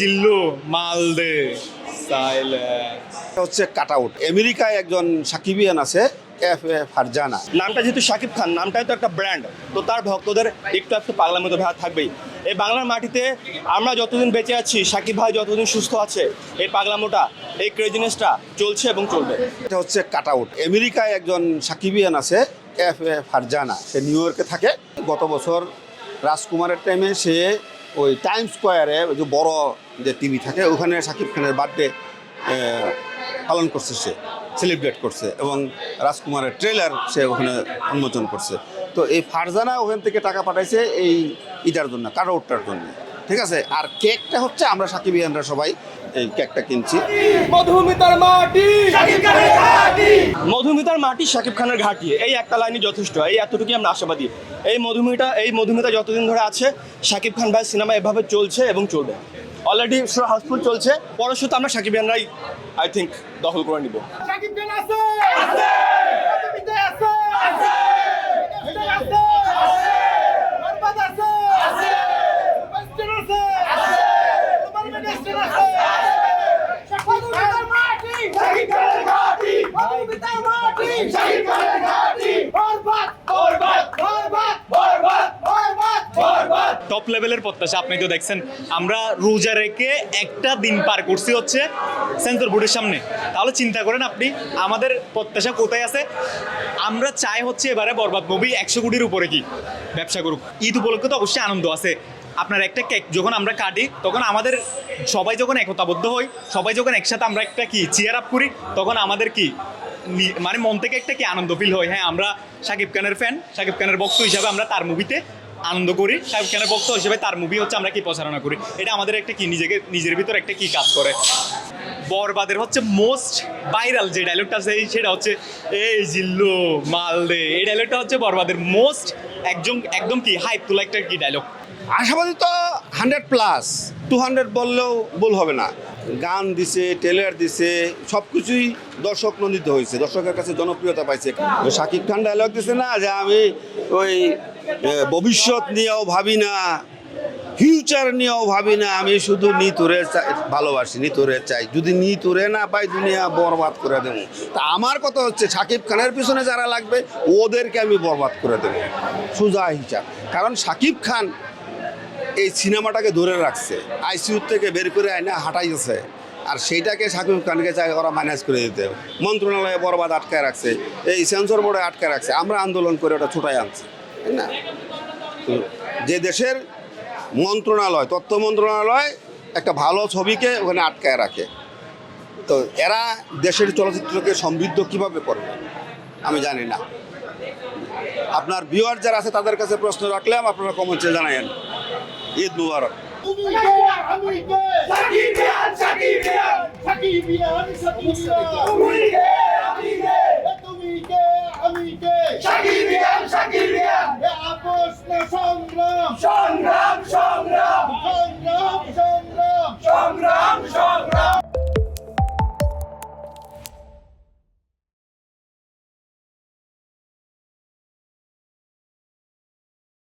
জিল্লু মালদে silence হচ্ছে cut out আমেরিকায় একজন সাকিবিয়ান আছে এফ এ ফারজানা। নামটা যেহেতু শাকিব খান নামটাই তো একটা ব্র্যান্ড তো তার ভক্তদের একটু একটু পাগলার মতো ভাব থাকবেই। এই বাংলার মাটিতে আমরা যতদিন বেঁচে আছি সাকিব ভাই যতদিন সুস্থ আছে এই পাগলামোটা এই ক্রেজিনেসটা চলছে এবং চলবে। এটা হচ্ছে কাট আউট আমেরিকায় একজন সাকিবিয়ান আছে এফ এ ফারজানা। সে নিউ ইয়র্কে থাকে। গত বছর রাজকুমারের টাইমে সে ওই টাইম স্কোয়ারে ওই যে বড় যে টিভি থাকে, ওখানে সাকিব খানের বার্থডে পালন করছে সে সেলিব্রেট করছে এবং রাজকুমারের ট্রেলার সে ওখানে উন্মোচন করছে। তো এই ফারজানা ওখান থেকে টাকা পাঠাইছে এই ইটার জন্য আউটটার জন্য। ঠিক আছে? আর কেকটা হচ্ছে আমরা সাকিব ইয়ানরা সবাই এই কেকটা কিনছি। মধুমিতার মাটি। মধুমিতার মাটি শাকিব খানের ঘাটি। এই একটা লাইনই যথেষ্ট এই এতটুকুই আমরা আশাবাদী। এই মধুমিতা এই মধুমিতা যতদিন ধরে আছে শাকিব খান ভাই সিনেমা এভাবে চলছে এবং চলবে। অলরেডি শো হাউসফুল চলছে পরশু তো আমরা শাকিবিয়ানরাই আই থিঙ্ক দখল করে নিব। শাকিব খান আছে কবিতা আছে আছে আছে বরবাদ আছে আছে মাস্টার আছে আছে তোমার মিনিস্টার আছে সাকিব খানের মাটি সাকিব খানের মাটি কবিতার মাটি সাকিব খানের মাটি বরবাদ বরবাদ বরবাদ বরবাদ বরবাদ বরবাদ টপ লেভেলের প্রত্যাশা, আপনি তো দেখছেন, আমরা রোজা রেখে একটা দিন পার করছি হচ্ছে সেন্সর বোর্ডের সামনে। তাহলে চিন্তা করেন আপনি, আমাদের প্রত্যাশা কোথায় আছে? আমরা চাই হচ্ছে এবারে বরবাদ মুভি একশো কোটির উপরে কি? ব্যবসা করুক। ঈদ উপলক্ষে তো অবশ্যই আনন্দ আছে। আপনার একটা কেক যখন আমরা কাটি, তখন আমাদের সবাই যখন একতাবদ্ধ হই, সবাই যখন একসাথে আমরা একটা কি চেয়ার আপ করি, তখন আমাদের কি মানে মন থেকে একটা কি আনন্দ ফিল হয়। হ্যাঁ আমরা শাকিব খানের ফ্যান শাকিব খানের ভক্ত হিসাবে আমরা তার মুভিতে আনন্দ করি। শাকিব খানের ভক্ত হিসেবে তার মুভি হচ্ছে আমরা কি প্রচারণা করি। এটা আমাদের একটা কি, নিজেকে, নিজের ভিতর একটা কি কাজ করে। বরবাদের হচ্ছে মোস্ট ভাইরাল যে ডায়লগটা আছে সেটা হচ্ছে এই জিল্লু মালদে এই ডায়লগটা হচ্ছে বরবাদের মোস্ট একদম একদম কি হাইপ তোলা একটা কি ডায়লগ আশাবাদী তো হান্ড্রেড প্লাস টু হান্ড্রেড বললেও ভুল হবে না। গান দিছে টেলার দিছে সব কিছুই দর্শক নন্দিত হয়েছে। দর্শকের কাছে জনপ্রিয়তা পাইছে। শাকিব খান ডায়লগ দিছে না যে আমি ওই ভবিষ্যৎ নিয়েও ভাবি না। ফিউচার নিয়েও ভাবি না, আমি শুধু নিতুরে চাই, ভালোবাসি, নিতুরে চাই। যদি নিতুরে না পাই, দুনিয়া বরবাদ করে দেবো। তা আমার কথা হচ্ছে শাকিব খানের পিছনে যারা লাগবে, ওদেরকে আমি বরবাদ করে দেবো। সোজা হিসাব। কারণ শাকিব খান এই সিনেমাটাকে ধরে রাখছে। আইসিইউ থেকে বের করে আইনা হাঁটাইছে আর সেইটাকে শাকিব খানকে চাই, ওরা ম্যানেজ করে দিতে। মন্ত্রণালয়ে বরবাদ আটকায় রাখছে। এই সেন্সর বোর্ডে আটকায় রাখছে। আমরা আন্দোলন করে ওটা ছুটাই আনছি। তাই না? যে দেশের মন্ত্রণালয়, তথ্য মন্ত্রণালয় একটা ভালো ছবিকে ওখানে আটকায় রাখে। তো এরা দেশের চলচ্চিত্রকে সমৃদ্ধ কীভাবে করবে, আমি জানি না। আপনার ভিউয়ার যারা আছে তাদের কাছে প্রশ্ন রাখলাম, আপনারা কমেন্টে জানায়েন। ঈদ মুবারক। তুমি